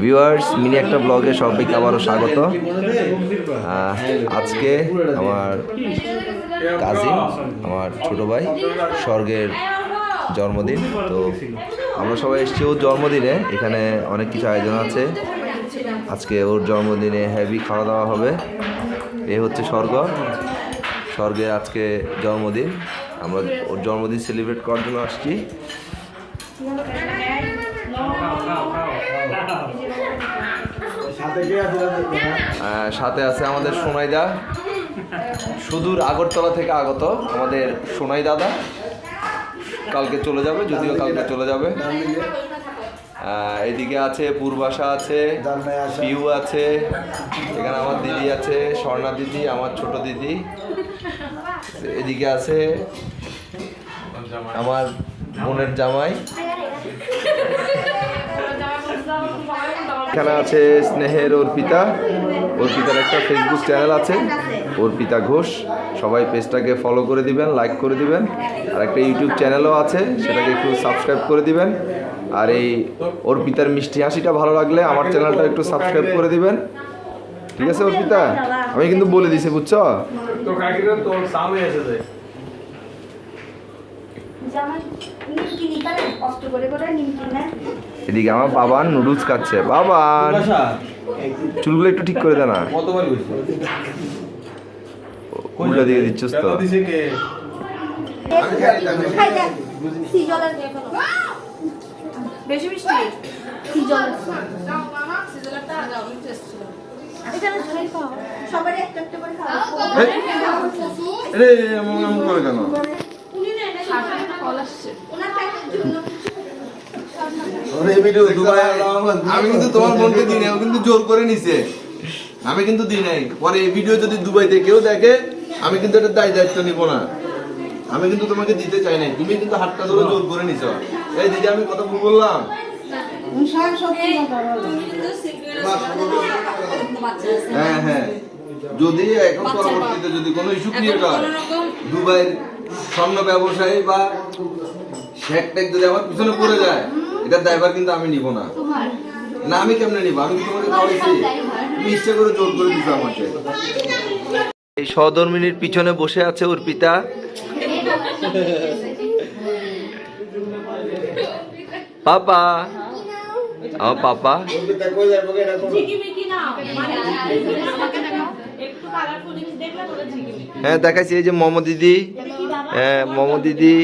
Viewers mini একটা ব্লগে সবাইকে আবারও স্বাগত। আজকে আমার কাজিন আমার ছোট ভাই, স্বর্গের জন্মদিন। তো আমরা সবাই এসেছি ওর জন্মদিনে। এখানে অনেক কিছু আয়োজন আছে। আজকে ওর জন্মদিনে হেভি খাওয়া দাওয়া হবে। এ হচ্ছে স্বর্গ। স্বর্গের আজকে জন্মদিন। আমরা ওর জন্মদিন সেলিব্রেট করার জন্য আসছি। সাথে আছে আমাদের সোনাইদা। সুদূর আগরতলা থেকে আগত আমাদের সোনাই দাদা কালকে চলে যাবে, যদিও কালকে চলে যাবে। এদিকে আছে, পূর্বাশা আছে, পিউ আছে, এখানে আমার দিদি আছে, স্বর্ণা দিদি, আমার ছোট দিদি। এদিকে আছে আমার বোনের জামাই। এখানে আছে স্নেহের অর্পিতা। অর্পিতার একটা ফেসবুক চ্যানেল আছে অর্পিতা ঘোষ। সবাই পেজটাকে ফলো করে দিবেন লাইক করে দিবেন। আর একটা ইউটিউব চ্যানেলও আছে সেটাকে একটু সাবস্ক্রাইব করে দিবেন। আর এই অর্পিতার মিষ্টি হাসিটা ভালো লাগলে আমার চ্যানেলটা একটু সাবস্ক্রাইব করে দিবেন। ঠিক আছে অর্পিতা? আমি কিন্তু বলে দিছি বুঝছ? তো কাকিরা তোর সামনে এসেছে। এদিকে আমার বাবান নুডলস খাচ্ছে বাবান চুলগুলো একটু ঠিক করে দে না উল্টা দিকে দিচ্ছিস তো বেশি মিষ্টি সবারই একটা একটা করে রে এমন করে কেন আমি কিন্তু তোমার বোনকে দিই নাই ও কিন্তু জোর করে নিছে। আমি কিন্তু দিই নাই। পরে এই ভিডিও যদি দুবাইতে কেউ দেখে আমি কিন্তু এটা দায় দায়িত্ব নিব না। আমি কিন্তু তোমাকে দিতে চাই নাই। তুমি কিন্তু হাতটা ধরে জোর করে নিছো। এই দিদি আমি কথা ভুল বললাম? হ্যাঁ হ্যাঁ। যদি এখন পরবর্তীতে যদি কোনো ইস্যু ক্রিয়েট হয় দুবাইয়ের স্বর্ণ ব্যবসায়ী বা শেখ টেক যদি আমার পিছনে পড়ে যায় এটার দায়ভার কিন্তু আমি নিব না। না আমি কেমনে নিব? আমি কি তোমাকে খাওয়াইছি তুমি ইচ্ছে করে জোর করে দিছো আমাকে। এই সহধর্মিনীর পিছনে বসে আছে ওর পিতা। পাপা। আমার পাপা? হ্যাঁ দেখাচ্ছি এই যে মম দিদি। হ্যাঁ মম দিদি।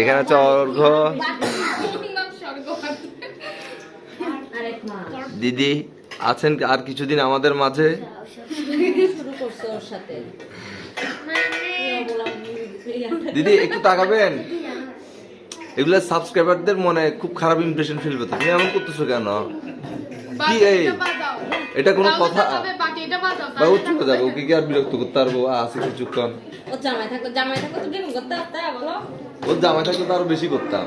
এখানে আছে অর্ঘ। দিদি, আছেন আর কিছুদিন আমাদের মাঝে? দিদি, একটু তাকাবেন? এগুলো সাবস্ক্রাইবারদের মনে খুব খারাপ ইমপ্রেশন ফিল করতে তুমি এমন করতেছো কেন? কি এই? এটা কোনো কথা বা ও চলে যাবে ওকে কি আর বিরক্ত করতে পারব? আছে কিছুক্ষণ। ও জামাই থাকো জামাই থাকো তো ড্রিম করতে পারতে বলো। ওর জামাই থাকলে তো আরও বেশি করতাম।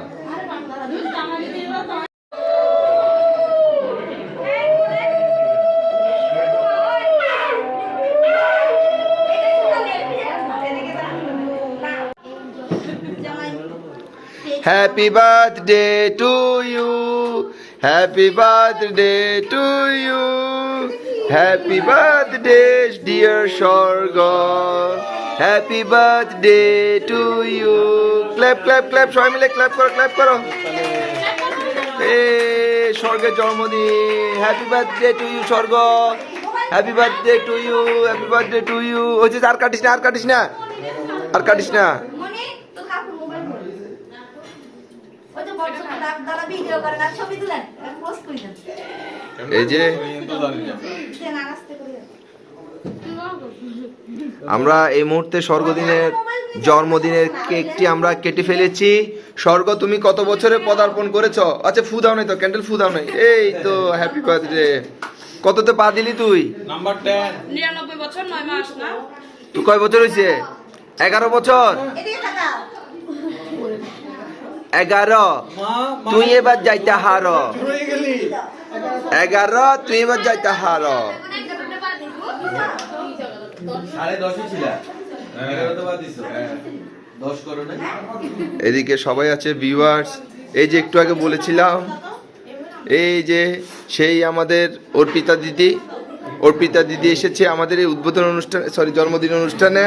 Happy birthday to you happy birthday to you happy birthday dear Swarga happy birthday to you clap clap clap সবাই মিলে ক্ল্যাপ করো ক্ল্যাপ করো। এ স্বর্গের জন্মদিন। Happy birthday to you Swarga. Happy birthday to you happy birthday to you হচ্ছে আর কাটিস না, আর কাটিস না। আর কাটিস না মনে তো কাকুর মোবাইল ওই তো বড় ছোট দাদা দাদা ভিডিও করেন আর ছবি তুলেন পোস্ট করে দেন এই যে দেন আস্তে করে দেন। আমরা এই মুহূর্তে স্বর্গদিনের জন্মদিনের কেকটি আমরা কেটে ফেলেছি। স্বর্গ তুমি কত বছরে পদার্পণ করেছ? আচ্ছা ফু দাও নাই তো ক্যান্ডেল ফু দাও নাই। এই তো হ্যাপি বার্থডে কততে পা দিলি তুই? নাম্বার 10 নিরানব্বই বছর নয় মাস না? তুই কয় বছর হয়েছে এগারো বছর। এদিকে তাকাও এগারো। তুই এবার যাইতে হার। এগারো তুই এবার যাইতে হার। এদিকে সবাই আছে ভিউয়ার্স এই যে একটু আগে বলেছিলাম এই যে সেই আমাদের অর্পিতা দিদি অর্পিতা দিদি এসেছে আমাদের এই উদ্বোধন অনুষ্ঠানে সরি জন্মদিন অনুষ্ঠানে।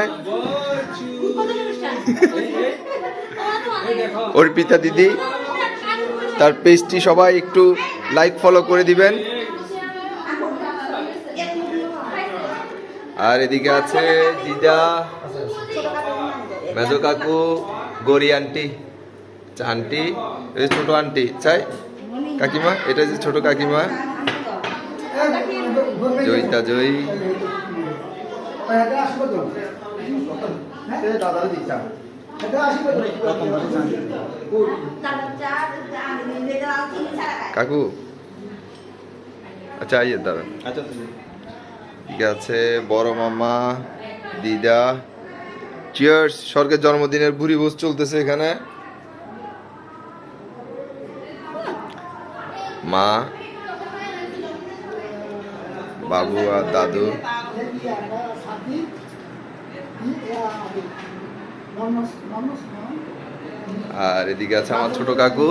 অর্পিতা দিদি, তার পেজটি সবাই একটু লাইক ফলো করে দিবেন। আর এদিকে আছে দিদা, মেজো কাকু, গরি আন্টি আন্টি ছোট আন্টি চাই? কাকিমা, এটা যে ছোট কাকিমা। জয়িতা জয়ী। কাকু? আচ্ছা আইয়ে দাঁড়ান। আচ্ছা ঠিক আছে বড় মামা দিদা চিয়ার্স স্বর্গের জন্মদিনের ভুরি ভোজ চলতেছে এখানে। মা বাবু আর দাদু। আর এদিকে আছে আমার ছোট কাকু।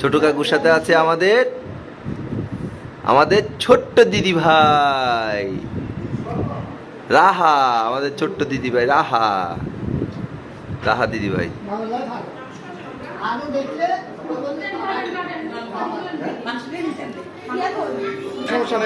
ছোট কাকুর সাথে আছে আমাদের আমাদের ছোট্ট দিদি ভাই। রাহা আমাদের ছোট্ট দিদি ভাই রাহা। রাহা দিদি ভাই। সমস্যা